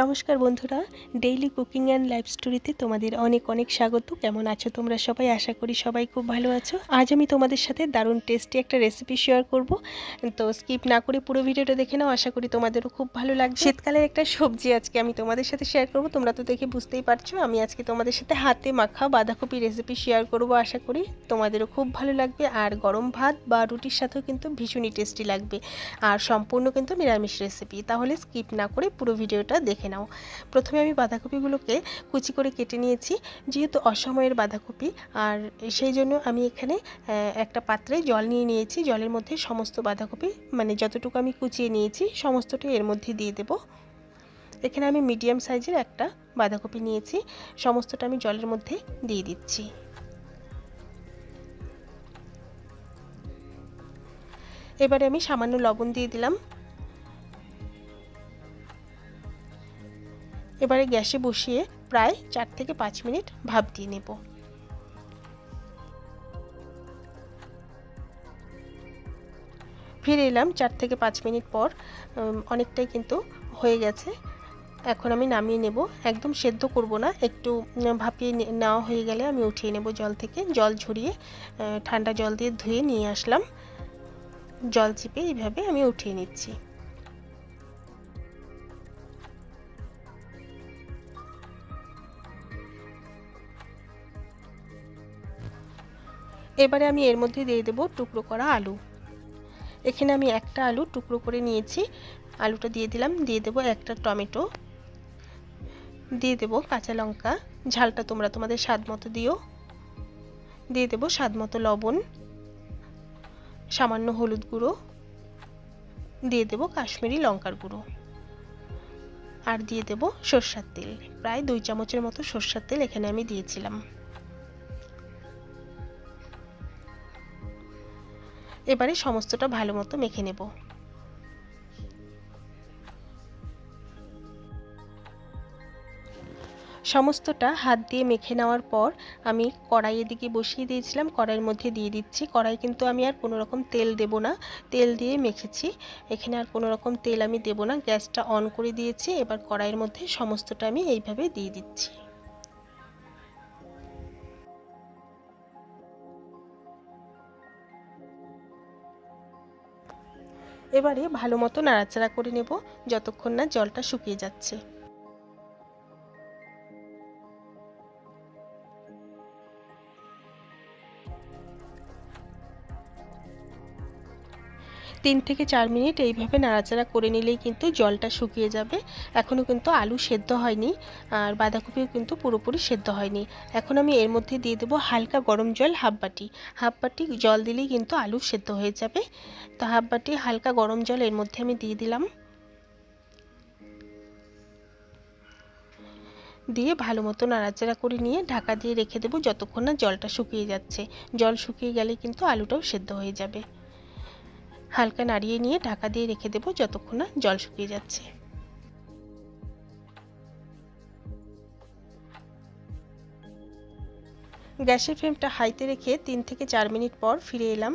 নমস্কার বন্ধুরা daily cooking and life স্টোরিতে তোমাদের অনেক অনেক স্বাগত। কেমন আছো তোমরা সবাই? আশা করি সবাই খুব ভালো আছো। আজ আমি তোমাদের সাথে দারুণ টেস্টি একটা রেসিপি শেয়ার করব। তো স্কিপ না করে পুরো ভিডিওটা দেখে নাও, আশা করি তোমাদেরও খুব ভালো লাগবে। শীতকালের একটা সবজি আজকে আমি তোমাদের সাথে শেয়ার করব। তোমরা তো দেখে বুঝতেই পারছ, আমি আজকে তোমাদের সাথে হাতে মাখা বাঁধাকপি রেসিপি শেয়ার করব, আশা করি তোমাদেরও খুব ভালো লাগবে। আর গরম ভাত বা রুটির সাথেও কিন্তু ভীষণই টেস্টি লাগবে। আর সম্পূর্ণ কিন্তু নিরামিষ রেসিপি তাহলে স্কিপ না করে পুরো ভিডিওটা দেখে নাও। প্রথমে আমি বাঁধাকপিগুলোকে কুচি করে কেটে নিয়েছি, যেহেতু অসময়ের বাঁধাকপি, আর সেই জন্য আমি এখানে একটা পাত্রে জল নিয়ে নিয়েছি। জলের মধ্যে সমস্ত বাঁধাকপি মানে যতটুকু আমি কুচিয়ে নিয়েছি সমস্তটাই এর মধ্যে দিয়ে দেব। এখানে আমি মিডিয়াম সাইজের একটা বাঁধাকপি নিয়েছি, সমস্তটা আমি জলের মধ্যে দিয়ে দিচ্ছি। এবারে আমি সামান্য লবণ দিয়ে দিলাম। এবারে গ্যাসে বসিয়ে প্রায় চার থেকে পাঁচ মিনিট ভাপ দিয়ে নেব। ফিরে এলাম চার থেকে পাঁচ মিনিট পর অনেকটাই কিন্তু হয়ে গেছে। এখন আমি নামিয়ে নেব। একদম সেদ্ধ করব না, একটু ভাপিয়ে নেওয়া হয়ে গেলে আমি উঠিয়ে নেব জল থেকে। জল ঝরিয়ে ঠান্ডা জল দিয়ে ধুয়ে নিয়ে আসলাম। জল চিপে এইভাবে আমি উঠিয়ে নিচ্ছি। এবারে আমি এর মধ্যে দিয়ে দেবো টুকরো করা আলু। এখানে আমি একটা আলু টুকরো করে নিয়েছি। আলুটা দিয়ে দিলাম, দিয়ে দেবো একটা টমেটো। দিয়ে দেবো কাঁচা লঙ্কা। ঝালটা তোমরা তোমাদের স্বাদ মতো দিও। দিয়ে দেবো স্বাদ মতো লবণ। সামান্য হলুদ গুঁড়ো। দিয়ে দেবো কাশ্মীরি লঙ্কার গুঁড়ো। আর দিয়ে দেবো সর্ষার তেল। প্রায় দুই চামচের মতো সর্ষার তেল এখানে আমি দিয়েছিলাম। এবারে সমস্তটা ভালো মতো মেখে নেব। সমস্তটা হাত দিয়ে মেখে নেওয়ার পর আমি কড়াইয়ের দিকে বসিয়ে দিয়েছিলাম, কড়াইয়ের মধ্যে দিয়ে দিচ্ছি। কড়াই কিন্তু আমি আর কোনো রকম তেল দেব না, তেল দিয়ে মেখেছি। এখানে আর কোনো রকম তেল আমি দেব না, গ্যাসটা অন করে দিয়েছি। এবার কড়াইয়ের মধ্যে সমস্তটা আমি এইভাবে দিয়ে দিচ্ছি। এবারে ভালো মতো নাড়াচাড়া করে নেব যতক্ষণ না জলটা শুকিয়ে যাচ্ছে। তিন থেকে চার মিনিট এইভাবে নাড়াচাড়া করে নিলেই কিন্তু জলটা শুকিয়ে যাবে। এখনও কিন্তু আলু সেদ্ধ হয়নি আর বাঁধাকপিও কিন্তু পুরোপুরি সেদ্ধ হয়নি। এখন আমি এর মধ্যে দিয়ে দেবো হালকা গরম জল হাফ বাটি। হাফ বাটি জল দিলেই কিন্তু আলু সেদ্ধ হয়ে যাবে। তো হাফ বাটি হালকা গরম জল এর মধ্যে আমি দিয়ে দিলাম। দিয়ে ভালো মতো নাড়াচাড়া করে নিয়ে ঢাকা দিয়ে রেখে দেবো যতক্ষণ না জলটা শুকিয়ে যাচ্ছে। জল শুকিয়ে গেলে কিন্তু আলুটাও সেদ্ধ হয়ে যাবে। হালকা নাড়িয়ে নিয়ে ঢাকা দিয়ে রেখে দেবো যতক্ষণ না জল শুকিয়ে যাচ্ছে। গ্যাসের ফ্লেমটা হাইতে রেখে তিন থেকে চার মিনিট পর ফিরে এলাম।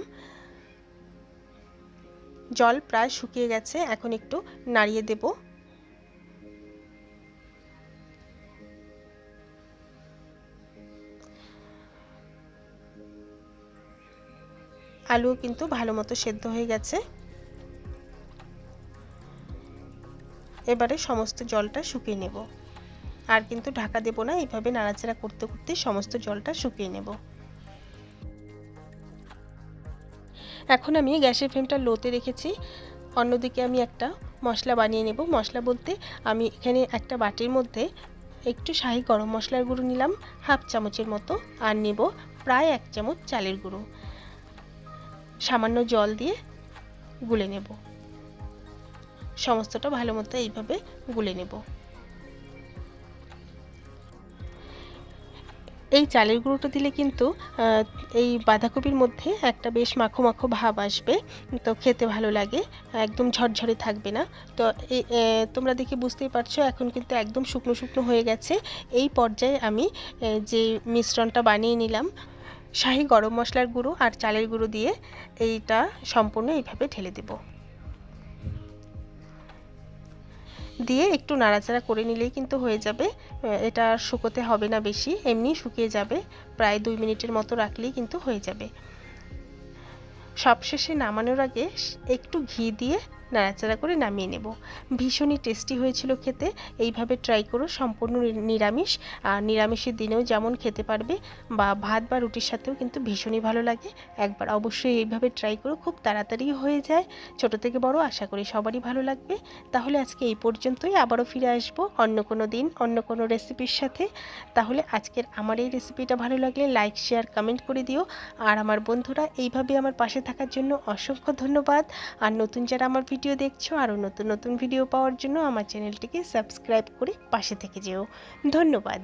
জল প্রায় শুকিয়ে গেছে, এখন একটু নাড়িয়ে দেবো। আলুও কিন্তু ভালো মতো সেদ্ধ হয়ে গেছে। এবারে সমস্ত জলটা শুকিয়ে নেব। আর কিন্তু ঢাকা দেব না, এইভাবে নাড়াচাড়া করতে করতে সমস্ত জলটা শুকিয়ে নেব। এখন আমি গ্যাসের ফ্লেমটা লোতে রেখেছি। অন্যদিকে আমি একটা মশলা বানিয়ে নেব। মশলা বলতে আমি এখানে একটা বাটির মধ্যে একটু শাহি গরম মশলার গুঁড়ো নিলাম, হাফ চামচের মতো, আর নেব প্রায় এক চামচ চালের গুঁড়ো। সামান্য জল দিয়ে গুলে নেব। সমস্তটা ভালো মতো এইভাবে গুলে নেব। এই চালের গুঁড়োটা দিলে কিন্তু এই বাঁধাকপির মধ্যে একটা বেশ মাখো মাখো ভাব আসবে, তো খেতে ভালো লাগে, একদম ঝরঝরে থাকবে না। তো এই তোমরা দেখে বুঝতেই পারছ, এখন কিন্তু একদম শুকনো শুকনো হয়ে গেছে। এই পর্যায়ে আমি যে মিশ্রণটা বানিয়ে নিলাম শাহি গরম মশলার গুঁড়ো আর চালের গুঁড়ো দিয়ে এইটা সম্পূর্ণ এইভাবে ঢেলে দেব। দিয়ে একটু নাড়াচাড়া করে নিলেই কিন্তু হয়ে যাবে। এটা শুকোতে হবে না বেশি, এমনি শুকিয়ে যাবে। প্রায় দুই মিনিটের মতো রাখলেই কিন্তু হয়ে যাবে। সবশেষে নামানোর আগে একটু ঘি দিয়ে নাড়াচাড়া করে নামিয়ে নেব। ভীষণই টেস্টি হয়েছিল খেতে। এইভাবে ট্রাই করো, সম্পূর্ণ নিরামিষ। আর নিরামিষের দিনেও যেমন খেতে পারবে, বা ভাত বা রুটির সাথেও কিন্তু ভীষণই ভালো লাগে। একবার অবশ্যই এইভাবে ট্রাই করো, খুব তাড়াতাড়ি হয়ে যায়। ছোট থেকে বড় আশা করি সবারই ভালো লাগবে। তাহলে আজকে এই পর্যন্তই। আবারও ফিরে আসব অন্য কোনো দিন, অন্য কোনো রেসিপির সাথে। তাহলে আজকের আমার এই রেসিপিটা ভালো লাগলে লাইক শেয়ার কমেন্ট করে দিও। আর আমার বন্ধুরা, এইভাবে আমার পাশে থাকার জন্য অসংখ্য ধন্যবাদ। আর নতুন যারা আমার ভিডিও দেখছ, আরও নতুন নতুন ভিডিও পাওয়ার জন্য আমার চ্যানেলটিকে সাবস্ক্রাইব করে পাশে থেকে যেও। ধন্যবাদ।